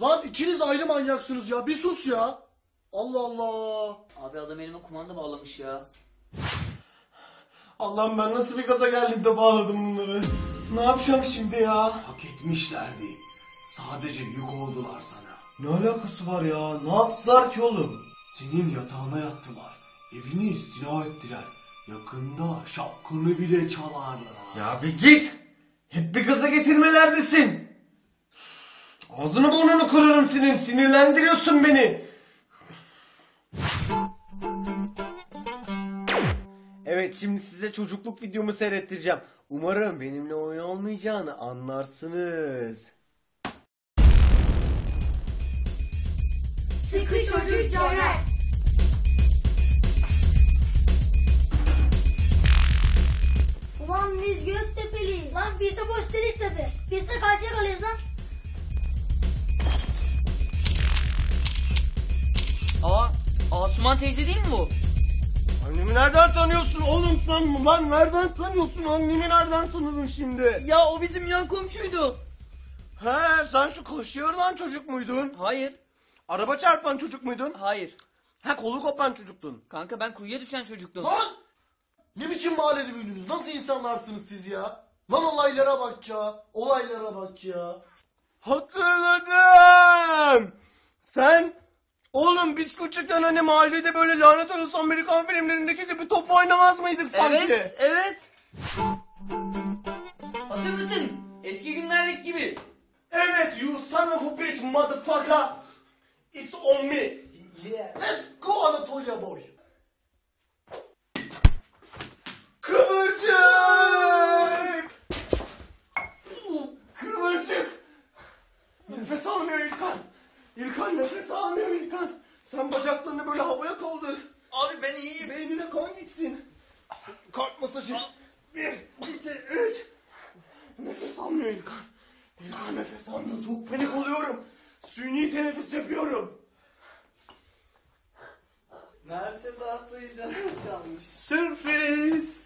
Lan ikiniz de ayrı manyaksınız ya. Bir sus ya. Allah Allah. Abi adam elime kumanda bağlamış ya. Allah'ım ben nasıl bir gaza geldim de bağladım bunları. Ne yapacağım şimdi ya? Hak etmişlerdi. Sadece yük oldular sana. Ne alakası var ya? Ne yaptılar ki oğlum? Senin yatağına yattılar. Evini istila ettiler. Yakında şapkını bile çalarlar. Ya bir git. Hep bir gaza getirmelerdesin. Ağzını burnunu kırarım senin. Sinirlendiriyorsun beni. Evet şimdi size çocukluk videomu seyrettireceğim. Umarım benimle oyun olmayacağını anlarsınız. Sıkı çocuk Caner. Asuman teyze değil mi bu? Annemi nereden tanıyorsun oğlum sen? Lan nereden tanıyorsun? Annemi nereden tanıdın şimdi? Ya o bizim yan komşuydu. He sen şu koşuyorlan çocuk muydun? Hayır, Araba çarpan çocuk muydun? hayır. Ha kolu kopan çocuktun. Kanka ben kuyuya düşen çocuktum. Lan! Ne biçim mahallede büyüdünüz? Nasıl insanlarsınız siz ya? Lan olaylara bak ya. Olaylara bak ya. Hatırladım. Sen oğlum biz küçükken hani mahallede böyle lanet olası Amerikan filmlerindeki gibi top oynamaz mıydık sanki? Evet, evet. Hazır mısın? Eski günlerdeki gibi. Evet you son of a bitch motherfucker. It's on me. Yeah. Let's go Anatolia boy. Kıvırcık. Kıvırcık. Nefes almıyor İlkan. İlkan nefes almıyor İlkan. Sen bacaklarını böyle havaya kaldır. Abi ben iyiyim. Beynine kan gitsin. Kalk masajı. Bir, iki, üç. Nefes almıyor İlkan. İlkan nefes almıyor. Çok panik oluyorum. Suni teneffüs yapıyorum. Meğerse tahtayı canım çalmış. Sürpriz.